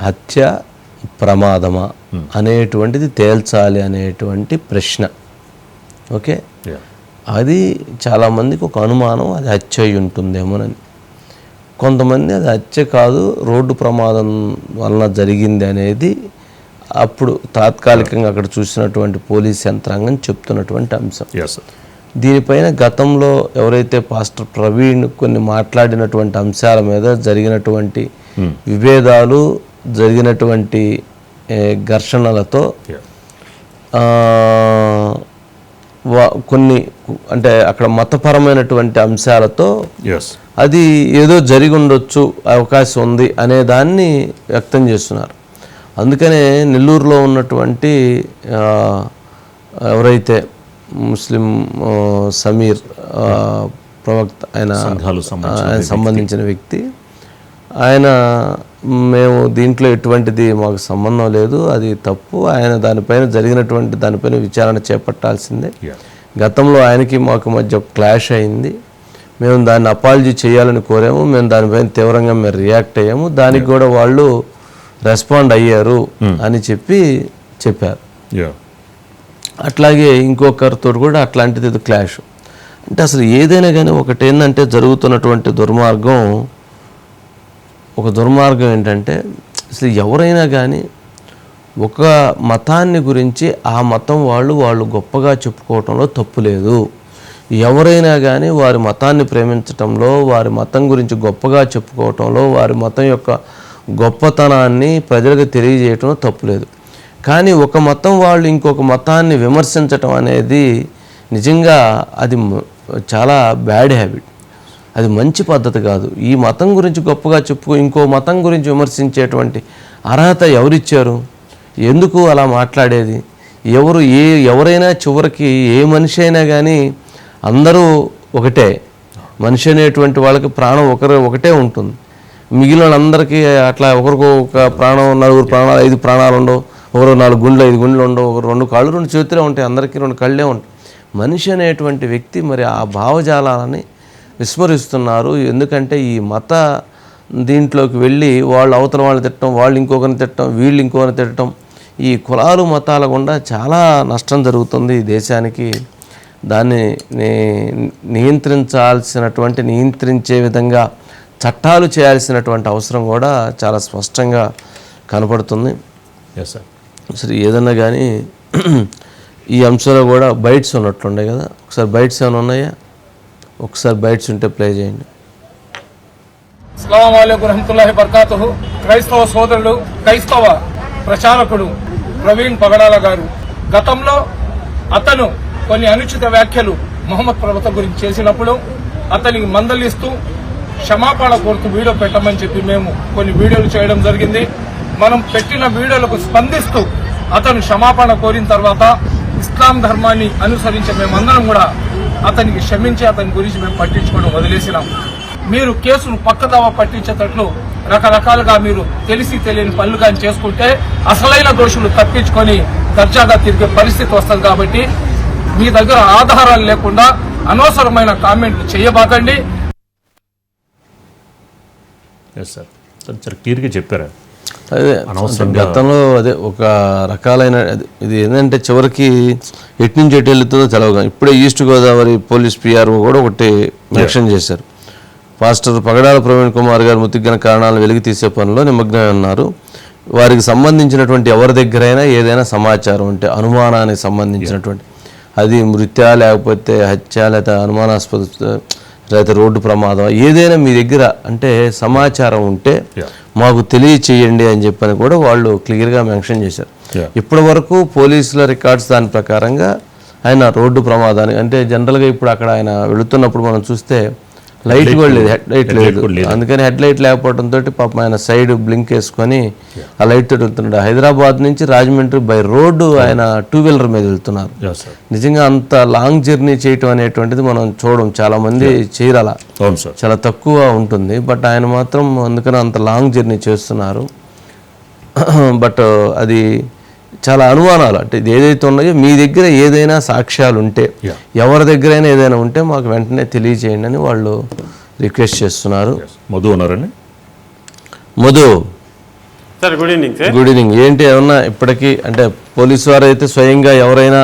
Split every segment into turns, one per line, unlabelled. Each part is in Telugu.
హత్య ప్రమాదమా అనేటువంటిది తేల్చాలి అనేటువంటి ప్రశ్న. ఓకే. అది చాలామందికి ఒక అనుమానం అది హత్య అయి ఉంటుందేమోనని కొంతమంది అది హత్య కాదు రోడ్డు ప్రమాదం వలన జరిగింది అనేది అప్పుడు తాత్కాలికంగా అక్కడ చూసినటువంటి పోలీస్ యంత్రాంగం చెప్తున్నటువంటి అంశం. దీనిపైన గతంలో ఎవరైతే పాస్టర్ ప్రవీణ్ కొన్ని మాట్లాడినటువంటి అంశాల మీద జరిగినటువంటి విభేదాలు జరిగినటువంటి ఘర్షణలతో కొన్ని అంటే అక్కడ మతపరమైనటువంటి అంశాలతో అది ఏదో జరిగి ఉండొచ్చు అవకాశం ఉంది అనే దాన్ని వ్యక్తం చేస్తున్నారు. అందుకనే నెల్లూరులో ఉన్నటువంటి ఎవరైతే ముస్లిం సమీర్ ప్రవక్త ఆయన
సంబంధించిన
వ్యక్తి ఆయన మేము దీంట్లో ఎటువంటిది మాకు సంబంధం లేదు అది తప్పు. ఆయన దానిపైన జరిగినటువంటి దానిపైన విచారణ చేపట్టాల్సిందే. గతంలో ఆయనకి మాకు మధ్య క్లాష్ అయింది. మేము దాన్ని అపాలజీ చేయాలని కోరాము. మేము దానిపైన తీవ్రంగా మేము రియాక్ట్ అయ్యాము. దానికి కూడా వాళ్ళు రెస్పాండ్ అయ్యారు అని చెప్పి చెప్పారు.
యా
అట్లాగే ఇంకొకరితో కూడా అట్లాంటిది క్లాష్. అంటే అసలు ఏదైనా కానీ ఒకటి ఏంటంటే జరుగుతున్నటువంటి దుర్మార్గం ఒక దుర్మార్గం ఏంటంటే అసలు ఎవరైనా కానీ ఒక మతాన్ని గురించి ఆ మతం వాళ్ళు వాళ్ళు గొప్పగా చెప్పుకోవటంలో తప్పు లేదు. ఎవరైనా కానీ వారి మతాన్ని ప్రేమించటంలో వారి మతం గురించి గొప్పగా చెప్పుకోవటంలో వారి మతం యొక్క గొప్పతనాన్ని ప్రజలకు తెలియజేయటంలో తప్పు లేదు. కానీ ఒక మతం వాళ్ళు ఇంకొక మతాన్ని విమర్శించటం అనేది నిజంగా అది చాలా బ్యాడ్ హ్యాబిట్. అది మంచి పద్ధతి కాదు. ఈ మతం గురించి గొప్పగా చెప్పుకో ఇంకో మతం గురించి విమర్శించేటువంటి అర్హత ఎవరిచ్చారు? ఎందుకు అలా మాట్లాడేది? ఎవరు ఏ ఎవరైనా చివరికి ఏ మనిషి అయినా కానీ అందరూ ఒకటే. మనిషి అనేటువంటి వాళ్ళకి ప్రాణం ఒకరు ఒకటే ఉంటుంది. మిగిలిన వాళ్ళందరికీ అట్లా ఒకరికో ఒక ప్రాణం నలుగురు ప్రాణాలు ఐదు ప్రాణాలు ఉండవు. ఒకరు నాలుగు గుండెలు ఐదు గుండెలు ఉండవు. ఒకరు రెండు కాళ్ళు రెండు చేతులే ఉంటాయి. అందరికీ రెండు కళ్ళే ఉంటాయి. మనిషి అనేటువంటి వ్యక్తి మరి ఆ భావజాలాలని విస్మరిస్తున్నారు. ఎందుకంటే ఈ మత దీంట్లోకి వెళ్ళి వాళ్ళు అవతల వాళ్ళని తిట్టడం వాళ్ళు ఇంకొకరిని తిట్టడం వీళ్ళు ఇంకొకరిని తిట్టడం ఈ కులాలు మతాల గుండా చాలా నష్టం జరుగుతుంది ఈ దేశానికి. దాన్ని నియంత్రించాల్సినటువంటి నియంత్రించే విధంగా చట్టాలు చేయాల్సినటువంటి అవసరం కూడా చాలా స్పష్టంగా కనపడుతుంది.
ఎస్ సార్
ఏదన్నా కానీ ఈ అంశంలో కూడా బైట్స్ ఉన్నట్లుండే కదా. ఒకసారి బైట్స్ ఏమైనా ఉన్నాయా? ఒకసారి బైట్స్ ఉంటే ప్లే చేయండి.
అస్సలం రహమతుల్లాహి బర్కాతు క్రైస్తవ సోదరుడు క్రైస్తవ ప్రచారకుడు ప్రవీణ్ పగడాల గారు. గతంలో అతను కొన్ని అనుచిత వ్యాఖ్యలు మహమ్మద్ ప్రవత గురించి చేసినప్పుడు అతనికి మందలిస్తూ క్షమాపణ కోరుతూ వీడియో పెట్టమని చెప్పి మేము కొన్ని వీడియోలు చేయడం జరిగింది. మనం పెట్టిన వీడియోలకు స్పందిస్తూ అతను క్షమాపణ కోరిన తర్వాత ఇస్లాం ధర్మాన్ని అనుసరించే మేమందరం కూడా అతనికి క్షమించి అతని గురించి మేము పట్టించుకోవడం వదిలేసినాం. మీరు కేసును పక్కదావా పట్టించేటట్లు రకరకాలుగా మీరు తెలిసి తెలియని పనులు కానీ చేసుకుంటే అసలైన దోషులు తప్పించుకొని దర్జాగా తిరిగే పరిస్థితి వస్తుంది కాబట్టి మీ దగ్గర ఆధారాలు లేకుండా అనవసరమైన కామెంట్లు చేయబాకండి.
ఎస్ సార్ సార్ క్లియర్గా చెప్పారు?
అదే గతంలో అదే ఒక రకాలైన ఇది ఏంటంటే చివరికి ఎటు నుంచి ఎటు వెళ్తుందో తెలవగా ఇప్పుడే ఈస్ట్ గోదావరి పోలీస్ పిఆర్ఓ కూడా ఒకటి మెన్షన్ చేశారు. పాస్టర్ పగడాల ప్రవీణ్ కుమార్ గారు మృతిగన కారణాలను వెలికి తీసే పనిలో నిమగ్నమై ఉన్నారు. వారికి సంబంధించినటువంటి ఎవరి దగ్గరైనా ఏదైనా సమాచారం ఉంటే అనుమానానికి సంబంధించినటువంటి అది మృత్యా లేకపోతే హత్య లేకపోతే అనుమానాస్పద లేకపోతే రోడ్డు ప్రమాదం ఏదైనా మీ దగ్గర అంటే సమాచారం ఉంటే. మాకు తెలియచేయండి అని చెప్పని కూడా వాళ్ళు క్లియర్గా మెన్షన్ చేశారు. ఇప్పటి వరకు పోలీసుల రికార్డ్స్ దాని ప్రకారంగా ఆయన రోడ్డు ప్రమాదానికి అంటే జనరల్గా ఇప్పుడు అక్కడ ఆయన వెళుతున్నప్పుడు మనం చూస్తే లైట్ కూడా లేదు. హెడ్ లైట్ లేదు. అందుకని హెడ్ లైట్ లేకపోవడంతో పాపం ఆయన సైడ్ బ్లింక్ వేసుకొని ఆ లైట్ తోటి వెళ్తున్నాడు హైదరాబాద్ నుంచి రాజమండ్రి బై రోడ్డు ఆయన టూ వీలర్ మీద వెళ్తున్నారు. నిజంగా అంత లాంగ్ జర్నీ చేయటం అనేటువంటిది మనం చూడం. చాలా మంది చేయరాల చాలా తక్కువ ఉంటుంది. బట్ ఆయన మాత్రం అందుకని అంత లాంగ్ జర్నీ చేస్తున్నారు. బట్ అది చాలా అనుమానాలు. అంటే ఇది ఏదైతే ఉన్నాయో మీ దగ్గర ఏదైనా సాక్ష్యాలు ఉంటే. ఎవరి దగ్గరైనా ఏదైనా ఉంటే మాకు వెంటనే తెలియజేయండి అని వాళ్ళు రిక్వెస్ట్ చేస్తున్నారు.
మధు ఉన్నారండి?
Madhu.
Sir good evening sir
good evening ఏంటి ఏమన్నా ఇప్పటికీ అంటే పోలీసు వారు అయితే స్వయంగా ఎవరైనా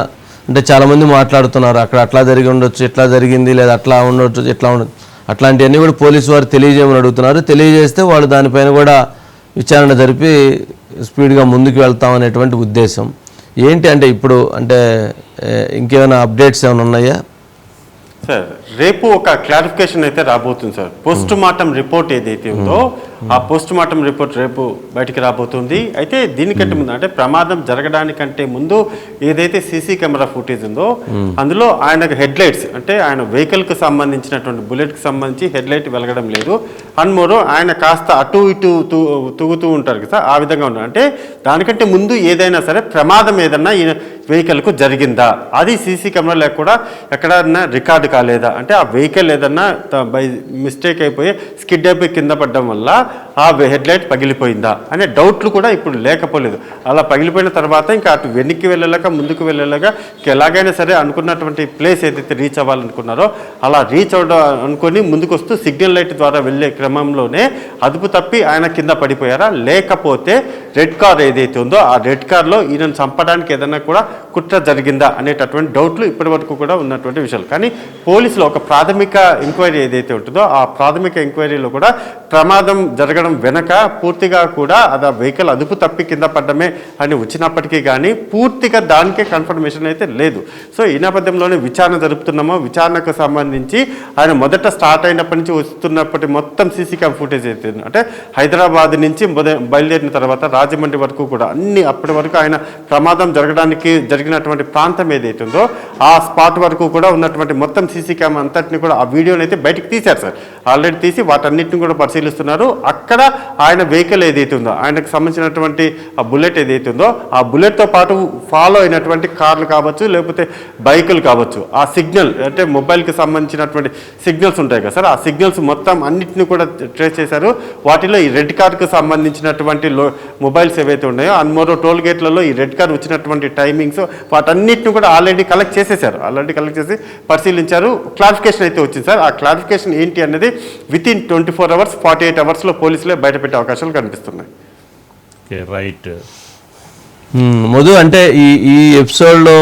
అంటే చాలా మంది మాట్లాడుతున్నారు. అక్కడ అట్లా జరిగి ఉండొచ్చు ఇట్లా జరిగింది లేదా అట్లా ఉండొచ్చు ఇట్లా ఉండొచ్చు అట్లాంటివన్నీ కూడా పోలీసు వారు తెలియజేయమని అడుగుతున్నారు. తెలియజేస్తే వాళ్ళు దానిపైన కూడా విచారణ జరిపి స్పీడ్గా ముందుకు వెళ్తాం అనేటువంటి ఉద్దేశం. ఏంటి అంటే ఇప్పుడు అంటే ఇంకేమైనా అప్డేట్స్ ఏమైనా ఉన్నాయా?
సార్ రేపు ఒక క్లారిఫికేషన్ అయితే రాబోతుంది సార్. పోస్ట్ మార్టం రిపోర్ట్ ఏదైతే ఉందో ఆ పోస్ట్ మార్టం రిపోర్ట్ రేపు బయటికి రాబోతుంది. అయితే దీనికంటే ముందు అంటే ప్రమాదం జరగడానికంటే ముందు ఏదైతే సీసీ కెమెరా ఫుటేజ్ ఉందో అందులో ఆయన హెడ్ లైట్స్ అంటే ఆయన వెహికల్కు సంబంధించినటువంటి బుల్లెట్కి సంబంధించి హెడ్ లైట్ వెలగడం లేదు. అండ్ మోరో ఆయన కాస్త అటు ఇటు తూ- తూగుతూ ఉంటారు కదా ఆ విధంగా ఉన్నారు. అంటే దానికంటే ముందు ఏదైనా సరే ప్రమాదం ఏదన్నా వెహికల్కు జరిగిందా? అది సీసీ కెమెరా కూడా ఎక్కడన్నా రికార్డు కాలేదా? అంటే ఆ వెహికల్ ఏదన్నా బై మిస్టేక్ అయిపోయి స్కిడ్ అయిపోయి కింద పడడం వల్ల ఆ హెడ్ లైట్ పగిలిపోయిందా అనే డౌట్లు కూడా ఇప్పుడు లేకపోలేదు. అలా పగిలిపోయిన తర్వాత ఇంకా అటు వెనక్కి వెళ్ళలేక ముందుకు వెళ్ళలేక ఎలాగైనా సరే అనుకున్నటువంటి ప్లేస్ ఏదైతే రీచ్ అవ్వాలనుకున్నారో అలా రీచ్ అవ్వడం అనుకొని ముందుకు వస్తూ సిగ్నల్ లైట్ ద్వారా వెళ్ళే క్రమంలోనే అదుపు తప్పి ఆయన కింద పడిపోయారా? లేకపోతే రెడ్ కార్ ఏదైతే ఉందో ఆ రెడ్ కార్లో ఈయనను చంపడానికి ఏదైనా కూడా కుట్ర జరిగిందా అనేటటువంటి డౌట్లు ఇప్పటి వరకు కూడా ఉన్నటువంటి విషయాలు. కానీ పోలీసులు ఒక ప్రాథమిక ఎంక్వైరీ ఏదైతే ఉంటుందో ఆ ప్రాథమిక ఎంక్వైరీలో కూడా ప్రమాదం జరగడం వెనక పూర్తిగా కూడా అది ఆ వెహికల్ అదుపు తప్పి కింద పడ్డమే అని వచ్చినప్పటికీ కానీ పూర్తిగా దానికే కన్ఫర్మేషన్ అయితే లేదు. సో ఈ నేపథ్యంలోనే విచారణ జరుపుతున్నామో. విచారణకు సంబంధించి ఆయన మొదట స్టార్ట్ అయినప్పటి నుంచి వస్తున్నప్పటి మొత్తం సీసీ క్యామ్ ఫుటేజ్ అయితే అంటే హైదరాబాద్ నుంచి బయలుదేరిన తర్వాత రాజమండ్రి వరకు కూడా అన్ని అప్పటి వరకు ఆయన ప్రమాదం జరగడానికి జరిగినటువంటి ప్రాంతం ఏదైతే ఉందో ఆ స్పాట్ వరకు కూడా ఉన్నటువంటి మొత్తం సీసీ క్యామ్ అంతటిని కూడా ఆ వీడియోని అయితే బయటకు తీశారు సార్. ఆల్రెడీ తీసి వాటన్నిటిని కూడా పరిశీలిస్తున్నారు. అక్కడ ఆయన వెహికల్ ఏదైతే ఉందో ఆయనకు సంబంధించినటువంటి ఆ బుల్లెట్ ఏదైతే ఉందో ఆ బుల్లెట్తో పాటు ఫాలో అయినటువంటి కార్లు కావచ్చు లేకపోతే బైకులు కావచ్చు ఆ సిగ్నల్ అంటే మొబైల్కి సంబంధించినటువంటి సిగ్నల్స్ ఉంటాయి కదా సార్ ఆ సిగ్నల్స్ మొత్తం అన్నిటిని కూడా ట్రేస్ చేశారు. వాటిలో ఈ రెడ్ కార్డ్కి సంబంధించినటువంటి లో మొబైల్స్ ఏవైతే ఉన్నాయో అన్మోరో టోల్ గేట్లలో ఈ రెడ్ కార్డ్ వచ్చినటువంటి టైమింగ్స్ వాటన్నిటిని కూడా ఆల్రెడీ కలెక్ట్ చేసేసారు ఆల్రెడీ కలెక్ట్ చేసి పరిశీలించారు. క్లారిఫికేషన్ అయితే వచ్చింది సార్. ఆ క్లారిఫికేషన్ ఏంటి అనేది within twenty four hours forty eight అవర్స్లో పోలీసులే బయటపెట్టే అవకాశాలు కనిపిస్తున్నాయి
ఓకే రైట్.
మధు అంటే ఈ ఈ ఎపిసోడ్లో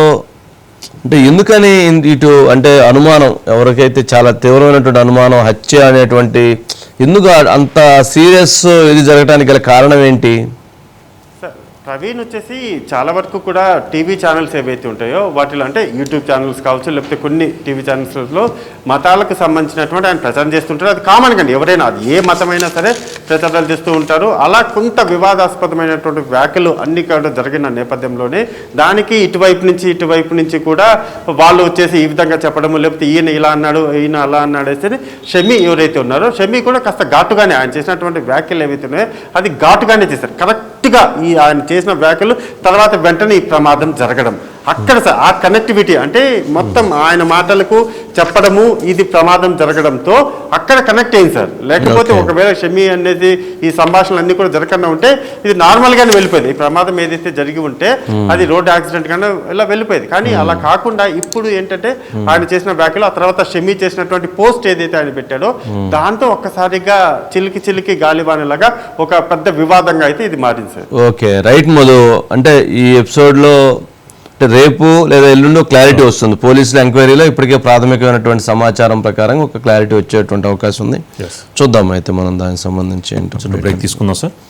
అంటే ఎందుకని ఇటు అంటే అనుమానం ఎవరికైతే చాలా తీవ్రమైనటువంటి అనుమానం హత్య అనేటువంటి ఎందుకు అంత సీరియస్ ఇది జరగడానికి గల కారణం ఏంటి
ప్రవీణ్ వచ్చేసి చాలా వరకు కూడా టీవీ ఛానల్స్ ఏవైతే ఉంటాయో వాటిలో అంటే యూట్యూబ్ ఛానల్స్ కావచ్చు లేకపోతే కొన్ని టీవీ ఛానల్స్లో మతాలకు సంబంధించినటువంటి ఆయన ప్రచారం చేస్తుంటారు. అది కామన్ కండి. ఎవరైనా అది ఏ మతమైనా సరే ప్రచారాలు చేస్తూ ఉంటారు. అలా కొంత వివాదాస్పదమైనటువంటి వ్యాఖ్యలు అన్ని కూడా జరిగిన నేపథ్యంలోనే దానికి ఇటువైపు నుంచి ఇటువైపు నుంచి కూడా వాళ్ళు వచ్చేసి ఈ విధంగా చెప్పడము లేకపోతే ఈయన ఇలా అన్నాడు ఈయన అలా అన్నాడు అయితే షమి ఎవరైతే ఉన్నారో షమి కూడా కాస్త ఘాటుగానే ఆయన చేసినటువంటి వ్యాఖ్యలు ఏవైతే ఉన్నాయో అది ఘాటుగానే చేశారు. కరెక్ట్గా ఈ ఆయన చేసిన వ్యాఖ్యలు తర్వాత వెంటనే ఈ ప్రమాదం జరగడం. అక్కడ సార్ ఆ కనెక్టివిటీ అంటే మొత్తం ఆయన మాటలకు చెప్పడము ఇది ప్రమాదం జరగడంతో అక్కడ కనెక్ట్ అయింది సార్. లేకపోతే. ఒకవేళ షమి అనేది ఈ సంభాషణలు అన్ని కూడా జరగకుండా ఉంటే ఇది నార్మల్ గానే వెళ్ళిపోయేది. ఈ ప్రమాదం ఏదైతే జరిగి ఉంటే అది రోడ్ యాక్సిడెంట్ కన్నా ఇలా వెళ్ళిపోయేది. కానీ అలా కాకుండా ఇప్పుడు ఏంటంటే ఆయన చేసిన వ్యాఖ్యలు ఆ తర్వాత షమి చేసినటువంటి పోస్ట్ ఏదైతే ఆయన పెట్టాడో దాంతో ఒక్కసారిగా చిలికి చిలికి గాలివానలాగా ఒక పెద్ద వివాదంగా అయితే ఇది మారింది సార్.
ఓకే రైట్ మధు అంటే ఈ ఎపిసోడ్లో అంటే రేపు లేదా ఎల్లుండో క్లారిటీ వస్తుంది. పోలీసుల ఎంక్వైరీలో ఇప్పటికే ప్రాథమికమైనటువంటి సమాచారం ప్రకారం ఒక క్లారిటీ వచ్చేటువంటి అవకాశం ఉంది. చూద్దాం అయితే మనం దానికి సంబంధించి ఏంటో
బ్రేక్ తీసుకుందాం సార్